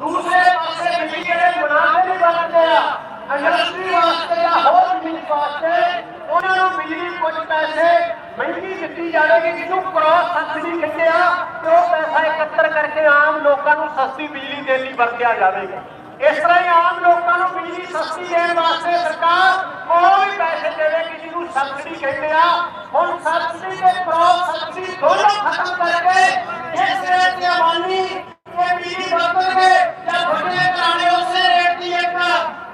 ਦੂਸਰੇ ਪਾਸੇ ਜਿਹੜੇ ਮੁਨਾਫੇ ਨਹੀਂ ਆ। ਇੰਡਸਟਰੀ ਵਾਸਤੇ ਜਾਂ ਹੋਰ ਬਿਜਲੀ ਵਾਸਤੇ ਉਹਨਾਂ ਨੂੰ ਬਿਜਲੀ ਕੁਝ ਪੈਸੇ। ਮਹਿੰਗੀ ਦਿੱਤੀ ਜਾਵੇਗੀ ਜਿਹਨੂੰ ਕ੍ਰਾਸ ਸਬਸਿਡੀ ਕਹਿੰਦੇ ਆ, ਤੇ ਉਹ ਪੈਸਾ ਇਕੱਤਰ ਕਰਕੇ ਆਮ ਲੋਕਾਂ ਨੂੰ ਸਸਤੀ ਬਿਜਲੀ ਦੇਣ ਲਈ ਵਰਤਿਆ ਜਾਵੇਗਾ। ਇਸ ਤਰ੍ਹਾਂ ਹੀ ਆਮ ਲੋਕਾਂ ਨੂੰ ਬਿਜਲੀ ਸਸਤੀ ਦੇਣ ਵਾਸਤੇ ਸਰਕਾਰ ਕੋਈ ਪੈਸੇ ਦੇਵੇਗੀ ਜਿਹਨੂੰ ਸਬਸਿਡੀ ਕਹਿੰਦੇ ਆ। ਹੁਣ ਸਬਸਿਡੀ ਤੇ ਕ੍ਰਾਸ ਸਬਸਿਡੀ ਦੋਨੋਂ ਖਤਮ ਕਰਕੇ ਇਸ ਰੇਟ ਤੇ ਆਵਾਨੀ ਇਹ ਬਿਜਲੀ ਵਰਤਣਗੇ ਜਾਂ ਵੱਡੇ ਘਰਾਣੇ ਉਸੇ ਰੇਟ ਦੀ ਇੱਕ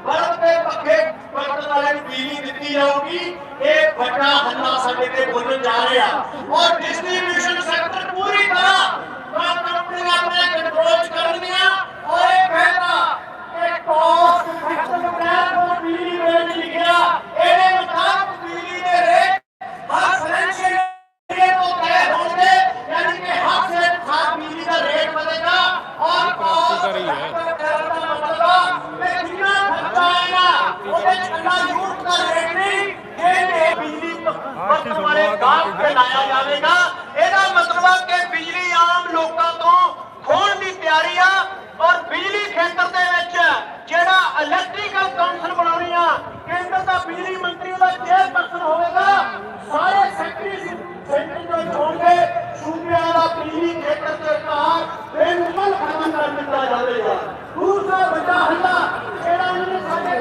ਬਲਬ ਤੇ ਪੱਖੇ ਵਰਤਣ ਵਾਲੇ ਨੂੰ ਬਿਜਲੀ ਦਿੱਤੀ ਜਾਊਗੀ ਇਹ ਵੱਡਾ ਹੱਲਾ ਸਾਡੇ ਤੇ ਬੋਲਣ ਜਾ ਰਿਹਾ ਔਰ ਡਿਸਟ੍ਰੀਬਿਊਸ਼ਨ ਸੈਕਟਰ ਪੂਰੀ ਤਰ੍ਹਾਂ ਤਾਂ ਕੰਪਨੀਆਂ ਆਪਣੇ ਕੰਟਰੋਲ 'ਚ ਕਰਨਗੀਆਂ ਔਰ ਇਹ ਕਹਿਣਾ ਕਿ ਕੋਸਟ ਇਫੈਕਟਿਵ ਪਲਾਨ ਤੋਂ ਬਿਜਲੀ ਰੇਟ ਲਿਖਿਆ ਇਹਦੇ ਮੁਤਾਬਕ ਬਿਜਲੀ ਦੇ ਰੇਟ ਹਰ ਫਾਈਨੈਂਸ਼ੀਅਲ ਈਅਰ ਤੋਂ ਤੈਅ ਹੋਣਗੇ ਯਾਨੀ ਕਿ ਹਰ ਸੇ ਖਾਸ ਬਿਜਲੀ ਦਾ ਰੇਟ ਵਧੇਗਾ ਔਰ ਕੋਸਟ ਇਫੈਕਟਿਵ ਪਲਾਨ ਦਾ ਮਤਲਬ ਹੈ ਜਿੰਨਾ ਖਰਚਾ ਆਏਗਾ ਉਹਦੇ ਚੰਗਾ ਯੂਜ਼ ਦਾ ਰੇਟ ਨਹੀਂ ਇਹ ਬਿਜਲੀ ਵਰਤਣ ਵਾਲੇ ਗਾਹਕ ਤੇ ਲਾਇਆ ਜਾਵੇਗਾ। ਇਹਦਾ ਮਤਲਬ ਹੈ ਕਿ ਬਿਜਲੀ ਆਮ ਲੋਕਾਂ ਤੋਂ ਖੋਣ ਦੀ ਤਿਆਰੀ ਆ ਔਰ ਬਿਜਲੀ ਖੇਤਰ ਦੇ ਵਿੱਚ ਜਿਹੜਾ ਇਲੈਕਟ੍ਰੀਕਲ ਕਾਉਂਸਲ ਬਣਾਉਣੀ ਆ, ਕੇਂਦਰ ਦਾ ਬਿਜਲੀ ਮੰਤਰੀ ਉਹਦਾ ਚੇਅਰਪਰਸਨ ਹੋਵੇਗਾ। ਸਾਰੇ ਸੈਕਟਰੀ ਸੈਕਟਰੀ ਤੋਂ ਹੋਣਗੇ। ਸੂਬਿਆਂ ਦਾ ਬਿਜਲੀ ਖੇਤਰ ਤੇ ਕਾਰ ਬੇਨੁਕਲ ਖਤਮ ਕਰ ਦਿੱਤਾ ਜਾਵੇਗਾ। ਦੂਸਰਾ ਵੱਡਾ ਹੱਲਾ ਜਿਹੜਾ ਉਹਨਾਂ ਨੇ ਸਾਡੇ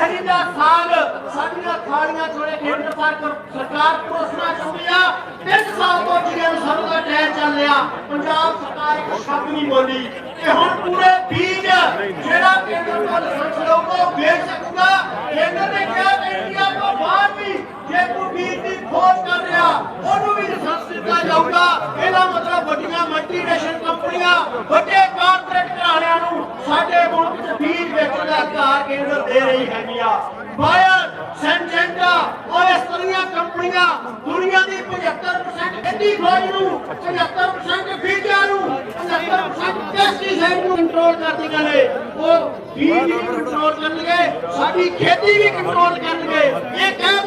ਸਾਨੂੰ ਜ਼ਹਿਰੀਲਾ ਸਾਗ ਸਾਡੀਆਂ ਖਾੜੀਆਂ ਚੋਲੇ ਕੇਂਦਰ ਸਰਕਾਰ ਪਰੋਸਣਾ ਚਾਹੁੰਦੀ ਆ। ਤਿੰਨ ਸਾਲ ਤੋਂ ਜੀਐਮ ਸਰਵ ਦਾ ਟ੍ਰੇਨ ਚੱਲ ਰਿਹਾ, ਪੰਜਾਬ ਸਰਕਾਰ ਇੱਕ ਸ਼ਬਦ ਨਹੀਂ ਬੋਲੀ ਕਿ ਹੁਣ ਪੂਰੇ ਬੀਜ ਜਿਹੜਾ ਕੇਂਦਰ ਤੋਂ ਲਾਇਸੈਂਸ ਲਊਗਾ, ਉਹ ਵੇਚ ਸਕੂਗਾ। ਕੇਂਦਰ ਨੇ ਕਿਹਾ ਕਿ ਇੰਡੀਆ ਤੋਂ ਬਾਹਰ ਵੀ ਜੇ ਕੋਈ ਬੀਜ ਦੀ ਖੋਜ ਕਰ ਰਿਹਾ ਉਹਨੂੰ ਵੀ ਲਾਇਸੈਂਸ ਦਿੱਤਾ ਜਾਊਗਾ ਇਹਦਾ ਮਤਲਬ ਵੱਡੀਆਂ ਮਲਟੀਨੈਸ਼ਨਲ ਕੰਪਨੀਆਂ, ਵੱਡੇ ਕਾਰਪੋਰੇਟ ਘਰਾਣਿਆਂ ਨੂੰ ਸਾਡੇ ਮੁਲਕ 'ਚ ਬੀਜ ਵੇਚਣ ਦਾ ਅਧਿਕਾਰ ਕੇਂਦਰ ਦੇ ਰਹੀ ਹੈਗੀ ਬਾਇਰ ਸੈਂਜੈਂਟਾ ਔਰ ਇਸ ਤਰ੍ਹਾਂ ਕੰਪਨੀਆਂ ਦੁਨੀਆ ਦੀ 75% ਖੇਤੀ ਖੋਜ ਨੂੰ 75% ਬੀਜਾਂ ਨੂੰ 75% ਪੈਸਟੀਸਾਈਡ ਨੂੰ ਕੰਟਰੋਲ ਕਰਦੀਆਂ ਨੇ ਉਹ ਬੀਜ ਵੀ ਕੰਟਰੋਲ ਕਰਨਗੇ, ਸਾਡੀ ਖੇਤੀ ਵੀ ਕੰਟਰੋਲ ਕਰਨਗੇ। ਇਹ ਕਹਿੰਦਾ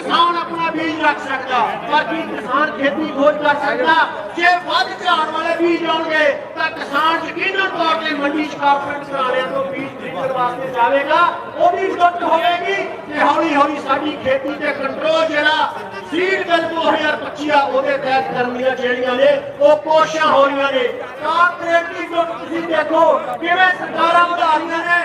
ਕਿਸਾਨ ਆਪਣਾ ਬੀਜ ਰੱਖ ਸਕਦਾ, ਪਰ ਕੀ ਕਿਸਾਨ ਖੇਤੀ ਖੋਜ ਕਰ ਸਕਦਾ? ਜੇ ਵੱਧ ਝਾੜ ਵਾਲੇ ਬੀਜ ਆਉਣਗੇ, ਤਾਂ ਕਿਸਾਨ ਯਕੀਨਨ ਤੌਰ ਤੇ ਮੰਡੀ 'ਚ ਕਾਰਪੋਰੇਟ ਘਰਾਣਿਆਂ ਤੋਂ ਬੀਜ ਖਰੀਦਣ ਵਾਸਤੇ ਜਾਵੇਗਾ। ਉਹਦੀ ਲੁੱਟ ਹੋਵੇਗੀ ਤੇ ਹੌਲੀ ਹੌਲੀ ਸਾਡੀ ਖੇਤੀ ਤੇ ਕੰਟਰੋਲ ਜਿਹੜਾ ਸੀਡ ਬਿੱਲ 2025 ਆ, ਉਹਦੇ ਤਹਿਤ ਕਰਨ ਦੀਆਂ ਜਿਹੜੀਆਂ ਨੇ, ਉਹ ਕੋਸ਼ਿਸ਼ਾਂ ਹੋ ਰਹੀਆਂ ਨੇ। ਕਾਰਪੋਰੇਟ ਦੀ ਤੁਸੀਂ ਦੇਖੋ, ਕਿਵੇਂ ਸਰਕਾਰਾਂ ਵਧਾ ਰਹੀਆਂ ਨੇ।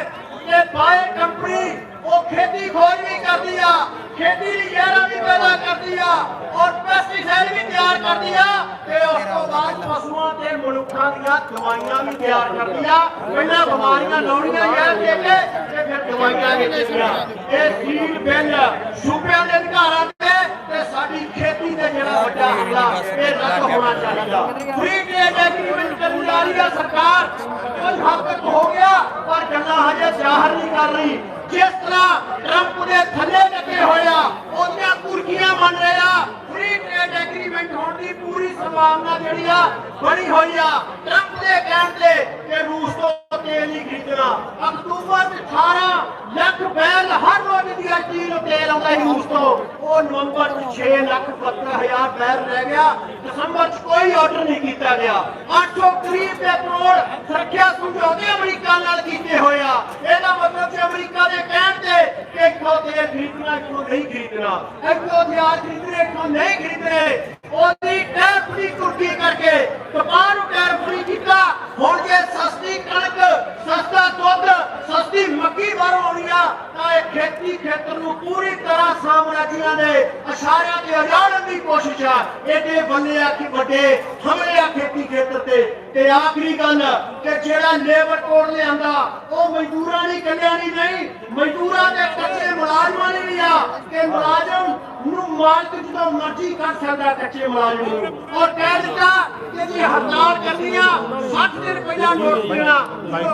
ਤੇ ਬਾਏ ਕੰਪਨੀ, ਉਹ ਖੇਤੀ ਖੋਜ ਵੀ ਕਰਦੀ ਆ। ਖੇਤੀ ਲਈ ਜ਼ਹਿਰਾਂ ਵੀ ਪੈਦਾ ਕਰਦੀ ਆ ਔਰ ਪੈਸਟੀਸਾਈਡ ਵੀ ਤਿਆਰ ਕਰਦੀ ਆ ਤੇ ਉਸ ਤੋਂ ਬਾਅਦ ਪਸ਼ੂਆਂ ਤੇ ਮਨੁੱਖਾਂ ਦੀਆਂ ਦਵਾਈਆਂ ਵੀ ਤਿਆਰ ਕਰਦੀ ਆ। ਪਹਿਲਾਂ ਬਿਮਾਰੀਆਂ ਲਾਉਣੀਆਂ ਜ਼ਹਿਰ ਦੇ ਕੇ ਤੇ ਫਿਰ ਦਵਾਈਆਂ ਵੀ ਇਹ ਸੀਡ ਬਿੱਲ ਸੂਬਿਆਂ ਦੇ ਅਧਿਕਾਰਾਂ ਤੇ ਤੇ ਸਾਡੀ ਖੇਤੀ ਤੇ ਜਿਹੜਾ ਵੱਡਾ ਹਮਲਾ, ਇਹ ਰੱਦ ਹੋਣਾ ਚਾਹੀਦਾ। ਫ੍ਰੀ ਟ੍ਰੇਡ ਐਗਰੀਮੈਂਟ ਕਰਨ ਜਾ ਰਹੀ ਆ ਸਰਕਾਰ। ਕੁਝ ਹੱਦ ਤੱਕ ਹੋ ਗਿਆ, ਪਰ ਗੱਲਾਂ ਹਜੇ ਜ਼ਾਹਰ ਨਹੀਂ ਕਰ ਰਹੀ। ਜਿਸ ਤਰ੍ਹਾਂ ਟਰੰਪ ਦੇ ਥੱਲੇ ਲੱਗੇ ਹੋਇਆ ਉਹਦੀਆਂ ਕੁਰਕੀਆਂ ਮੰਨ ਰਿਹਾ ਫ੍ਰੀ ਟ੍ਰੇਡ ਐਗਰੀਮੈਂਟ ਹੋਣ ਦੀ ਪੂਰੀ ਸੰਭਾਵਨਾ ਜਿਹੜੀ ਆ ਬਣੀ ਹੋਈ ਆ। ਟਰੰਪ ਦੇ ਕਹਿਣ ਤੇ ਕਿ ਰੂਸ ਤੋਂ ਤੇਲ ਨਹੀਂ ਖਰੀਦਣਾ। ਅਕਤੂਬਰ 'ਚ 18 ਲੱਖ ਬੈਰਲ ਹਰ ਰੋਜ਼ ਦੀ ਅਰਜੀ ਤੇਲ ਆਉਂਦਾ ਰੂਸ ਤੋਂ। ਉਹ ਨਵੰਬਰ 6 ਲੱਖ 72 ਹਜ਼ਾਰ ਰਹਿ ਗਿਆ। ਦਸੰਬਰ 'ਚ ਕੋਈ ਆਰਡਰ ਨਹੀਂ ਕੀਤਾ ਗਿਆ। 800 ਕਰੀਬ ਪੈਟਰੋਲ ਸੁਰੱਖਿਆ ਸਮਝੌਤੇ ਅਮਰੀਕਾ ਨਾਲ ਕੀਤੇ ਹੋਇਆ ਇਹਦਾ ਮਤਲਬ ਕਿ ਅਮਰੀਕਾ ਦੇ ਕਹਿਣ ਤੇ ਕਿ ਇੱਥੋਂ ਤੇਲ ਖਰੀਦਣਾ, ਇੱਥੋਂ ਨਹੀਂ ਖਰੀਦਣਾ। ਇੱਥੋਂ ਹਥਿਆਰ ਖਰੀਦਣੇ, ਇੱਥੋਂ ਨਹੀਂ ਖਰੀਦਣੇ। ਉਹਦੀ ਟੈਰਫ ਦੀ ਕਰਕੇ ਕਪਾਹ ਨੂੰ ਟੈਰਫ ਕੀਤਾ। ਹੁਣ ਜੇ ਸਸਤੀ ਕਣਕ, ਸਸਤਾ ਦੁੱਧ, ਸਸਤੀ ਮੱਕੀ ਬਾਹਰੋਂ ਆਉਣੀ ਆ ਤਾਂ ਖੇਤੀ ਖੇਤਰ ਨੂੰ ਪੂਰੀ ਤਰ੍ਹਾਂ ਸਾਮਰਾਜੀਆਂ ਦੇ ਇਸ਼ਾਰਿਆਂ ਤੇ ਉਜਾੜਨ ਦੀ ਕੋਸ਼ਿਸ਼ ਆ, ਇਹਦੇ ਬੱਲੇ ਆ ਕਿ ਵੱਡੇ ਹਮਲੇ ਆ ਖੇਤੀ ਖੇਤਰ ਤੇ। ਤੇ ਆਖਰੀ ਗੱਲ ਕਿ ਜਿਹੜਾ ਲੇਬਰ ਕੋਡ ਲਿਆਂਦਾ, ਉਹ ਮਜ਼ਦੂਰਾਂ ਦੀ ਕਲਿਆਣੀ ਨਹੀਂ, ਮਜ਼ਦੂਰਾਂ ਦੇ ਕੱਚੇ ਮੁਲਾਜ਼ਮਾਂ ਲਈ ਵੀ ਆ। ਕਿ ਮੁਲਾਜ਼ਮ ਨੂੰ ਮਾਲਕ ਜਦੋਂ ਮਰਜ਼ੀ ਕਰ ਸਕਦਾ ਕੱਚੇ ਮੁਲਾਜ਼ਮ ਨੂੰ। ਔਰ ਕਹਿ ਦਿੱਤਾ ਕਿ ਜੇ ਹੜਤਾਲ ਕਰਨੀ ਆ 60 ਦਿਨ ਪਹਿਲਾਂ ਨੋਟਿਸ ਦੇਣਾ।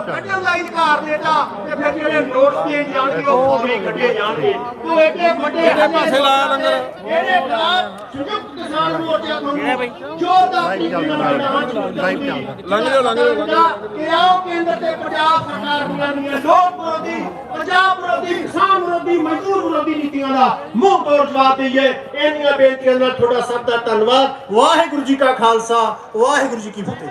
ਕੱਢਣ ਦਾ ਇਨਕਾਰ ਦੇਤਾ, ਤੇ ਫਿਰ ਜਿਹੜੇ ਨੋਟਿਸ ਦੇਣ ਜਾਣਗੇ, ਉਹ ਫੌਰੀ ਕੱਢੇ ਜਾਣਗੇ ਤੋ ਇਹਦੇ ਵੱਡੇ ਕਿਹੜੇ ਪਾਸੇ ਲਾਇਆ ਲੰਗਰ? ਇਹਦੇ ਖਿਲਾਫ ਸੰਯੁਕਤ ਕਿਸਾਨ ਮੋਰਚਾ ਤੁਹਾਨੂੰ ਜ਼ੋਰਦਾਰ ਤਰੀਕੇ ਨਾਲ ਐਲਾਨ ਕਰਦਾ ਲੰਘ ਜਾਓ, ਲੰਘ ਜਾਓ, ਲੰਘ ਜਾਓ। ਕਿ ਆਓ ਕੇਂਦਰ ਤੇ ਪੰਜਾਬ ਸਰਕਾਰ ਦੀਆਂ ਨੀਆਂ ਲੋਕ ਵਿਰੋਧੀ ਪੰਜਾਬ ਵਿਰੋਧੀ ਕਿਸਾਨ ਵਿਰੋਧੀ ਮਜ਼ਦੂਰ ਵਿਰੋਧੀ ਨੀਤੀਆਂ ਦਾ ਮੂੰਹ ਤੋੜ ਜਵਾਬ ਦਈਏ। ਬੇਨਤੀਆਂ ਨਾਲ ਤੁਹਾਡਾ ਸਭ ਦਾ ਧੰਨਵਾਦ। ਵਾਹਿਗੁਰੂ ਜੀ ਕਾ ਖਾਲਸਾ ਵਾਹਿਗੁਰੂ ਜੀ ਕੀ ਫਤਿਹ।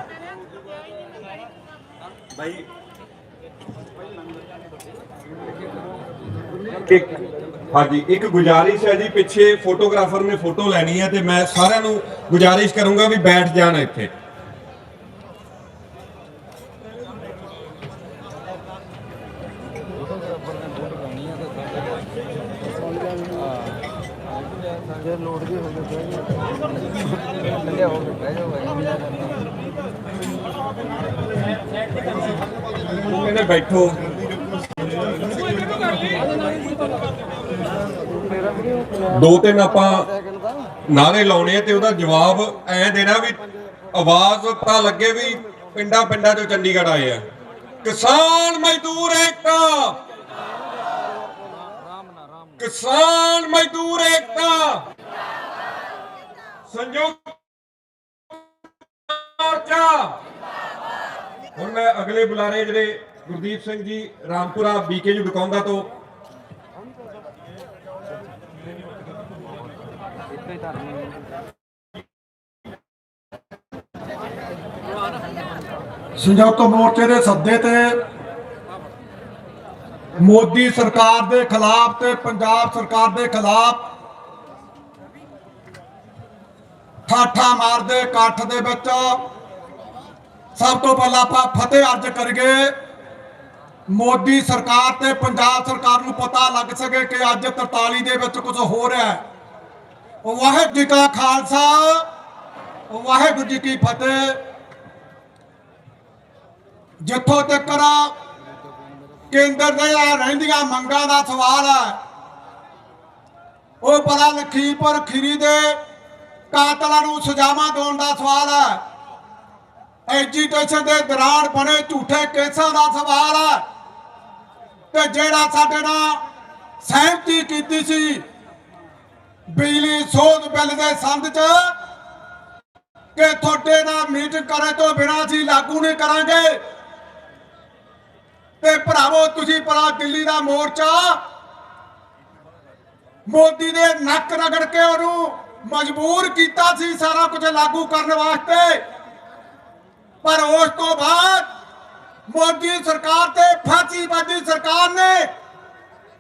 ਇੱਕ ਹਾਂਜੀ ਇੱਕ ਗੁਜ਼ਾਰਿਸ਼ ਹੈ ਜੀ ਪਿੱਛੇ ਫੋਟੋਗ੍ਰਾਫਰ ਨੇ ਫੋਟੋ ਲੈਣੀ ਹੈ ਤੇ ਮੈਂ ਸਾਰਿਆਂ ਨੂੰ ਗੁਜ਼ਾਰਿਸ਼ ਕਰੂੰਗਾ ਵੀ ਬੈਠ ਜਾਣ ਇੱਥੇ। ਜੇ ਲੋਡ ਵੀ ਹੋ। ਗਿਆ ਠੰਡੇ ਹੋ ਗਏ ਬਹਿ ਜਾਓ ਕਹਿੰਦੇ ਬੈਠੋ। ਦੋ ਤਿੰਨ ਆਪਾਂ ਨਾਰੇ ਲਾਉਣੇ ਆ ਤੇ ਉਹਦਾ ਜਵਾਬ ਐ ਦੇਣਾ ਵੀ ਆਵਾਜ਼ ਪਤਾ ਲੱਗੇ ਵੀ ਪਿੰਡਾਂ ਪਿੰਡਾਂ ਚੋਂ ਚੰਡੀਗੜ੍ਹ ਆਏ ਆ। ਕਿਸਾਨ ਮਜ਼ਦੂਰ ਏਕਤਾ! ਕਿਸਾਨ ਮਜ਼ਦੂਰ ਏਕਤਾ! ਸੰਯੁਕਤ ਮੋਰਚਾ! ਹੁਣ ਮੈਂ ਅਗਲੇ ਬੁਲਾਰੇ ਜਿਹੜੇ ਗੁਰਦੀਪ ਸਿੰਘ ਜੀ ਰਾਮਪੁਰਾ ਬੀਕੇ ਜੀ ਦੁਕਾਨਦਾ ਤੋਂ ਸੰਯੁਕਤ ਮੋਰਚੇ ਦੇ ਸੱਦੇ ਤੇ ਮੋਦੀ ਸਰਕਾਰ ਦੇ ਖਿਲਾਫ ਤੇ ਪੰਜਾਬ ਸਰਕਾਰ ਦੇ ਖਿਲਾਫ ਠਾਠਾ ਮਾਰਦੇ ਇਕੱਠ ਦੇ ਵਿੱਚ ਸਭ ਤੋਂ ਪਹਿਲਾਂ ਆਪਾਂ ਫਤਿਹ ਅਰਜ ਕਰੀਏ, ਮੋਦੀ ਸਰਕਾਰ ਤੇ ਪੰਜਾਬ ਸਰਕਾਰ ਨੂੰ ਪਤਾ ਲੱਗ ਸਕੇ ਕਿ ਅੱਜ 43 ਦੇ ਵਿੱਚ ਕੁਝ ਹੋ ਰਿਹਾ ਹੈ। ਵਾਹਿਗੁਰੂ ਜੀ ਕਾ ਖਾਲਸਾ, ਵਾਹਿਗੁਰੂ ਜੀ ਕੀ ਫਤਿਹ। ਜਿੱਥੋਂ ਤੱਕ ਕੇਂਦਰ ਦੇ ਆ ਰਹਿੰਦੀਆਂ ਮੰਗਾਂ ਦਾ ਸਵਾਲ ਹੈ, ਉਹ ਪਰਾ ਲਖੀਪੁਰ ਖੀਰੀ ਦੇ ਕਾਤਲਾਂ ਨੂੰ ਸਜ਼ਾਵਾਂ ਦੇਣ ਦਾ ਸਵਾਲ ਹੈ। ਐਜੀਟੇਸ਼ਨ ਦੇ ਦੌਰਾਨ ਬਣੇ ਝੂਠੇ ਕੇਸਾਂ ਦਾ ਸਵਾਲ ਹੈ। ਤੇ ਜਿਹੜਾ ਸਾਡੇ ਨਾਲ ਸਹਿਮਤੀ ਕੀਤੀ ਸੀ ਬਿਜਲੀ ਸੋਧ ਬਿੱਲ ਦੇ ਸੰਦ 'ਚ ਕਿ ਤੁਹਾਡੇ ਨਾਲ ਮੀਟਿੰਗ ਕਰੇ ਤੋਂ ਬਿਨਾਂ ਅਸੀਂ ਲਾਗੂ ਨਹੀਂ ਕਰਾਂਗੇ। ਤੇ ਭਰਾਵੋ, ਤੁਸੀਂ ਭਲਾ ਦਿੱਲੀ ਦਾ ਮੋਰਚਾ ਮੋਦੀ ਦੇ ਨੱਕ ਰਗੜ ਕੇ ਉਹਨੂੰ ਮਜਬੂਰ ਕੀਤਾ ਸੀ ਸਾਰਾ ਕੁਝ ਲਾਗੂ ਕਰਨ ਵਾਸਤੇ। ਪਰ ਉਸ ਤੋਂ ਬਾਅਦ ਮੋਦੀ ਸਰਕਾਰ ਤੇ ਫਾਂਸੀ ਫਾਸੀਵਾਦੀ ਸਰਕਾਰ ਨੇ,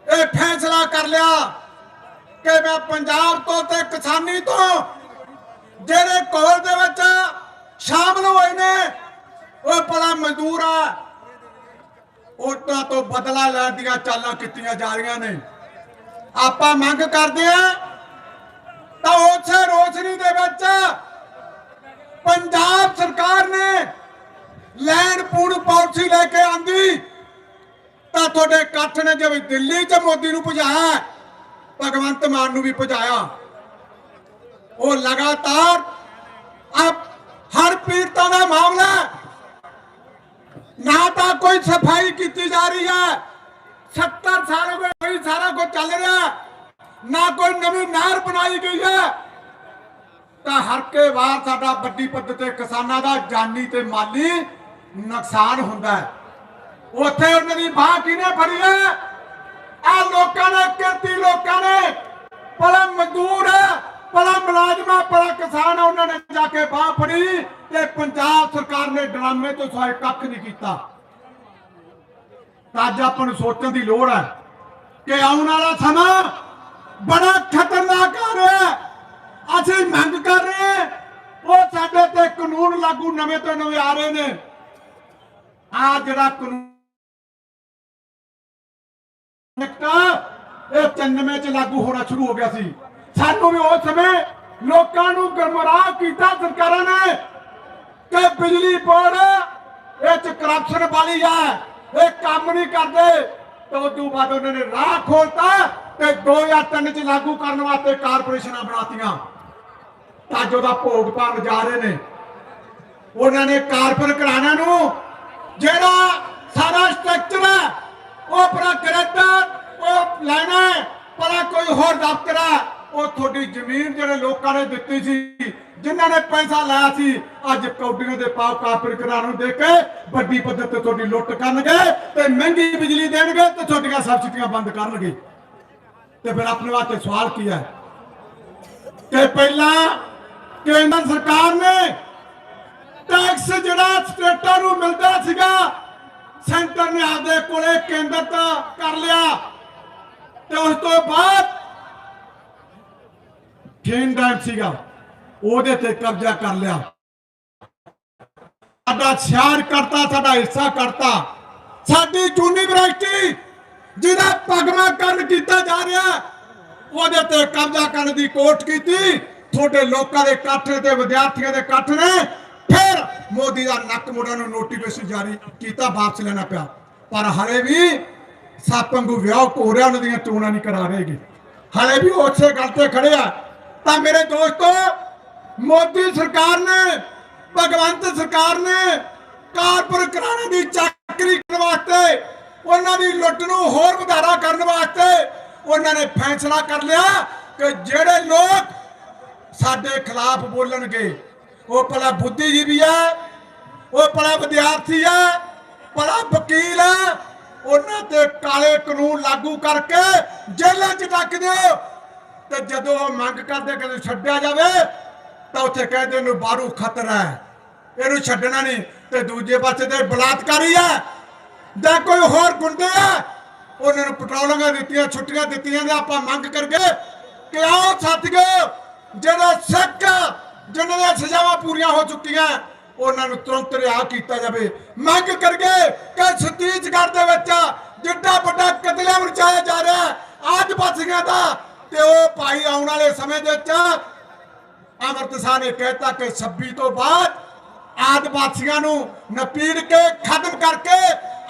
ਇਹ ਫੈਸਲਾ ਕਰ ਲਿਆ। ਕਿ ਮੈਂ ਪੰਜਾਬ ਤੋਂ ਤੇ ਕਿਸਾਨੀ ਤੋਂ ਜਿਹੜੇ ਕੋਲ ਦੇ ਵਿੱਚ ਸ਼ਾਮਲ ਹੋਏ ਨੇ, ਉਹ ਬੜਾ ਮਜ਼ਦੂਰ ਆ। ਉਹਨਾਂ ਤੋਂ ਬਦਲਾ ਲੈਣ ਦੀਆਂ ਚਾਲਾਂ ਕੀਤੀਆਂ ਜਾ ਰਹੀਆਂ ਨੇ। ਆਪਾਂ ਮੰਗ ਕਰਦੇ ਆ ਤਾਂ ਉਸੇ ਰੋਸ਼ਨੀ ਦੇ ਵਿੱਚ ਪੰਜਾਬ ਸਰਕਾਰ ਨੇ ਲੈਂਡ ਪੂਣ ਪਾਲਿਸੀ ਲੈ ਕੇ ਆਂਦੀ ਤਾਂ ਤੁਹਾਡੇ ਇਕੱਠ ਨੇ ਜਿਵੇਂ ਦਿੱਲੀ 'ਚ ਮੋਦੀ ਨੂੰ ਭਜਾਇਆ ਭਗਵੰਤ ਮਾਨ ਨੂੰ ਵੀ ਭਜਾਇਆ ਉਹ ਲਗਾਤਾਰ ਅਬ ਹਰ ਪੀੜਤਾਂ ਦਾ ਮਾਮਲਾ ਨਾ ਤਾਂ ਕੋਈ ਸਫ਼ਾਈ ਕੀਤੀ ਜਾ ਰਹੀ ਹੈ। 70 ਸਾਲ ਹੋ ਗਏ ਕੋਈ ਸਾਰਾ ਕੁਝ ਚੱਲ ਰਿਹਾ ਨਾ ਕੋਈ ਨਵੀਂ ਨਹਿਰ ਬਣਾਈ ਗਈ ਹੈ। ਤਾਂ ਹਰ ਕੇ ਵਾਰ ਸਾਡਾ ਵੱਡੀ ਪੱਧਰ ਤੇ ਕਿਸਾਨਾਂ ਦਾ ਜਾਨੀ ਤੇ ਮਾਲੀ ਨੁਕਸਾਨ ਹੁੰਦਾ ਹੈ। ਉੱਥੇ ਉਹਨਾਂ ਦੀ ਬਾਹ ਕਿਹਨੇ ਫੜੀ ਹੈ? ਆ ਲੋਕਾਂ ਨੇ ਕਿਰਤੀ ਲੋਕਾਂ ਨੇ। ਭਲਾ ਮਜ਼ਦੂਰ ਹੈ ਭਲਾ ਮੁਲਾਜ਼ਮਾ ਭਲਾ ਕਿਸਾਨ ਆ, ਉਹਨਾਂ ਨੇ ਜਾ ਕੇ ਬਾਹ ਫੜੀ ਤੇ ਪੰਜਾਬ ਸਰਕਾਰ ਨੇ ਡਰਾਮੇ ਤੋਂ ਸਿਵਾਏ ਕੱਖ ਨਹੀਂ ਕੀਤਾ। ਅੱਜ ਆਪਾਂ ਨੂੰ ਸੋਚਣ ਦੀ ਲੋੜ ਹੈ ਕਿ ਆਉਣ ਵਾਲਾ ਸਮਾਂ ਬੜਾ ਖਤਰਨਾਕ ਆ ਰਿਹਾ ਅਸੀਂ ਮੰਗ ਕਰ ਰਹੇ ਹਾਂ ਉਹ ਸਾਡੇ ਤੇ ਕਾਨੂੰਨ ਲਾਗੂ ਨਵੇਂ ਤੋਂ ਨਵੇਂ ਆ ਰਹੇ ਨੇ। ਆ ਜਿਹੜਾ ਕਾਨੂੰਨ ਨਿਕਟਾ 95 ਚ ਲਾਗੂ ਹੋਣਾ ਸ਼ੁਰੂ ਹੋ ਗਿਆ ਸੀ। ਸਾਨੂੰ ਵੀ ਉਸ ਸਮੇਂ ਲੋਕਾਂ ਨੂੰ ਗਰਮਰਾਹ ਕੀਤਾ, ਸਰਕਾਰਾਂ ਨੇ ਕਿ ਬਿਜਲੀ ਬੋਰਡ, ਇਹ ਚ ਕਰਪਸ਼ਨ ਵਾਲੀ ਆ, ਇਹ ਕੰਮ ਨਹੀਂ ਕਰਦੇ। ਤੇ ਉਸ ਤੋਂ ਬਾਅਦ ਉਹਨਾਂ ਨੇ ਰਾਹ ਖੋਲਤਾ ਤੇ 2003 ਚ ਲਾਗੂ ਕਰਨ ਵਾਸਤੇ ਕਾਰਪੋਰੇਸ਼ਨਾਂ ਬਣਾਤੀਆਂ। ਤਾਂ ਜੋ ਦਾ ਭੋਗ ਪਾਣ ਜਾ ਰਹੇ ਨੇ। ਉਹਨਾਂ ਨੇ ਕਾਰਪੋਰੇਟ ਘਰਾਣਿਆਂ ਨੂੰ ਜਿਹੜਾ ਸਾਰਾ ਸਟਰਕਚਰ ਹੈ ਉਹ ਪਰਾ ਕਰੈਕਟਰ ਉਹ ਲੈਣਾ ਹੈ, ਕੋਈ ਹੋਰ ਦਫ਼ਤਰ ਹੈ। ਉਹ ਤੁਹਾਡੀ ਜ਼ਮੀਨ ਜਿਹੜੇ ਲੋਕਾਂ ਨੇ ਦਿੱਤੀ ਸੀ ਜਿਨ੍ਹਾਂ ਨੇ ਪੈਸਾ ਲਾਇਆ ਸੀ ਅੱਜ ਕੌਡੀਆਂ ਦੇ ਪਾਉ ਕਾਰਪੋਰੇਟ ਘਰਾਣਿਆਂ ਨੂੰ ਦੇ ਕੇ ਵੱਡੀ ਪੱਧਰ ਤੇ ਤੁਹਾਡੀ ਲੁੱਟ ਕਰਨਗੇ ਤੇ ਮਹਿੰਗੀ ਬਿਜਲੀ ਦੇਣਗੇ ਤੇ ਤੁਹਾਡੀਆਂ ਸਬਸਿਡੀਆਂ ਬੰਦ ਕਰਨਗੇ। ਤੇ ਫਿਰ ਆਪਣੇ ਵਾਸਤੇ ਸਵਾਲ ਕੀ ਹੈ? ਕਿ ਪਹਿਲਾਂ ਕੇਂਦਰ ਸਰਕਾਰ ਨੇ ਟੈਕਸ ਜਿਹੜਾ ਸਟੇਟਾਂ ਨੂੰ ਮਿਲਦਾ ਸੀਗਾ ਸੈਂਟਰ ਨੇ ਆਪਦੇ ਕੋਲੇ ਕੇਂਦਰਤ ਕਰ ਲਿਆ। ਤੇ ਉਸ ਤੋਂ ਬਾਅਦ ਫੇਨ ਡੈਮ ਸੀਗਾ। ਉਹਦੇ ਤੇ ਕਬਜ਼ਾ ਕਰ ਲਿਆ। ਸਾਡਾ ਸ਼ਹਿਰ ਕਰਤਾ ਸਾਡਾ ਹਿੱਸਾ ਕਰਤਾ ਸਾਡੀ ਯੂਨੀਵਰਸਿਟੀ ਜਿਹਦਾ ਪਗਮਾਕਰਨ ਕੀਤਾ ਜਾ ਰਿਹਾ, ਉਹਦੇ ਤੇ ਕਬਜ਼ਾ ਕਰਨ ਦੀ ਕੋਸ਼ਿਸ਼ ਕੀਤੀ। ਤੁਹਾਡੇ ਲੋਕਾਂ ਦੇ ਇਕੱਠ ਤੇ ਵਿਦਿਆਰਥੀਆਂ ਦੇ ਇਕੱਠ ਨੇ। ਫਿਰ ਮੋਦੀ ਦਾ ਨੱਕ ਮੋੜਨ ਨੂੰ ਨੋਟੀਫਿਕੇਸ਼ਨ ਜਾਰੀ ਕੀਤਾ, ਵਾਪਸ ਲੈਣਾ ਪਿਆ। ਪਰ ਹਲੇ ਵੀ ਸੱਪ ਵਿਆਹ ਹੋ ਦੀਆਂ ਚੋਣਾਂ ਨਹੀਂ ਕਰਾ ਰਹੇਗੇ ਹਲੇ ਵੀ ਉਸੇ ਗੱਲ ਤੇ ਖੜੇ ਆ। ਤਾਂ ਮੇਰੇ ਦੋਸਤੋ, ਮੋਦੀ ਸਰਕਾਰ ਨੇ, ਭਗਵੰਤ ਸਰਕਾਰ ਨੇ ਕਾਰਪੋਰੇਟ ਘਰਾਣੇ ਦੀ ਚਾਕਰੀ ਕਰਨ ਵਾਸਤੇ, ਉਹਨਾਂ ਦੀ ਲੁੱਟ ਨੂੰ ਹੋਰ ਵਧਾਰਾ ਕਰਨ ਵਾਸਤੇ ਉਹਨਾਂ ਨੇ ਫੈਸਲਾ ਕਰ ਲਿਆ ਕਿ ਜਿਹੜੇ ਲੋਕ ਸਾਡੇ ਖਿਲਾਫ ਬੋਲਣਗੇ ਉਹ ਭਲਾ ਬੁੱਧੀਜੀਵੀ ਆ, ਉਹ ਭਲਾ ਵਿਦਿਆਰਥੀ ਆ, ਭਲਾ ਵਕੀਲ ਆ, ਉਹਨਾਂ ਤੇ ਕਾਲੇ ਕਾਨੂੰਨ ਲਾਗੂ ਕਰਕੇ ਜੇਲ੍ਹਾਂ 'ਚ ਡੱਕ ਦਿਓ। ਤੇ ਜਦੋਂ ਉਹ ਮੰਗ ਕਰਦੇ ਕਿ ਛੱਡਿਆ ਜਾਵੇ, ਤਾਂ ਉੱਥੇ ਕਹਿੰਦੇ ਇਹਨੂੰ ਬਾਹਰੋਂ ਖਤਰਾ ਹੈ। ਇਹਨੂੰ ਛੱਡਣਾ ਨਹੀਂ, ਤੇ ਦੂਜੇ ਪਾਸੇ ਤੇ ਬਲਾਤਕਾਰੀ ਹੈ ਜਾਂ ਕੋਈ ਹੋਰ ਗੁੰਡੇ ਹੈ ਉਹਨਾਂ ਨੂੰ ਪੈਟਰੋਲਾਂ ਦਿੱਤੀਆਂ, ਛੁੱਟੀਆਂ ਦਿੱਤੀਆਂ, ਤੇ ਆਪਾਂ ਮੰਗ ਕਰਕੇ ਕਿ ਆਓ ਸਾਥੀਓ, ਜਿਹੜਾ ਸਿੱਖ ਜਿਨ੍ਹਾਂ ਦੀਆਂ ਸਜ਼ਾਵਾਂ ਪੂਰੀਆਂ ਹੋ ਚੁੱਕੀਆਂ ਉਹਨਾਂ ਨੂੰ ਤੁਰੰਤ ਰਿਹਾ ਕੀਤਾ ਜਾਵੇ। ਮੰਗ ਕਰਕੇ ਕਿ ਛੱਤੀਸਗੜ੍ਹ ਦੇ ਵਿੱਚ ਜਿੱਡਾ ਵੱਡਾ ਕਤਲੇਆਮ ਰਚਾਇਆ ਜਾ ਰਿਹਾ ਹੈ, ਆਦਿਵਾਸੀਆਂ ਦਾ ਤੇ ਉਹ ਭਾਈ ਆਉਣ ਵਾਲੇ ਸਮੇਂ ਦੇ ਵਿੱਚ ਅਮਰਤ ਸ਼ਾਹ ਨੇ ਕਹਿਤਾ ਕਿ 26 ਤੋਂ ਬਾਅਦ ਆਦਿਵਾਸੀਆਂ ਨੂੰ ਨਪੀੜ ਕੇ ਖਤਮ ਕਰਕੇ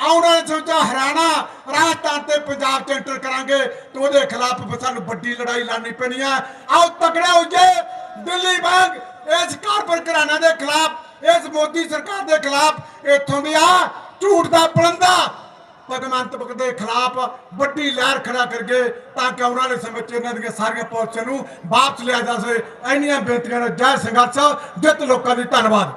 ਆਉਣ ਵਾਲੇ ਸਮੇਂ ਹਰਿਆਣਾ ਰਾਜਸਥਾਨ ਤੇ ਪੰਜਾਬ 'ਚ ਐਂਟਰ ਕਰਾਂਗੇ ਤੇ ਉਹਦੇ ਖਿਲਾਫ ਸਾਨੂੰ ਵੱਡੀ ਲੜਾਈ ਲੜਨੀ ਪੈਣੀ ਆ। ਆਓ ਤਕੜੇ ਹੋ ਜੇ ਦਿੱਲੀ ਵਾਂਗ ਇਸ ਕਾਰਪੋਰੇਟ ਘਰਾਣਾ ਦੇ ਖਿਲਾਫ, ਇਸ ਮੋਦੀ ਸਰਕਾਰ ਦੇ ਖਿਲਾਫ ਇੱਥੋਂ ਦੀ ਆ ਝੂਠ ਦਾ ਪਲੰਦਾ। ਭਗਵੰਤ ਮਾਨ ਦੇ ਖਿਲਾਫ ਵੱਡੀ ਲਹਿਰ ਖੜਾ ਕਰਕੇ ਤਾਂ ਕਿ ਉਹਨਾਂ ਵਾਲੇ ਸਮੇਂ 'ਚ ਇਹਨਾਂ ਦੀਆਂ ਸਾਰੀਆਂ ਪਾਲਿਸੀਆਂ ਨੂੰ ਵਾਪਸ ਲਿਆ ਜਾ ਸਕੇ। ਇੰਨੀਆਂ ਬੇਨਤੀਆਂ ਨਾਲ ਜੈ ਸੰਘਰਸ਼, ਜਿੱਤ ਲੋਕਾਂ ਦੀ ਧੰਨਵਾਦ।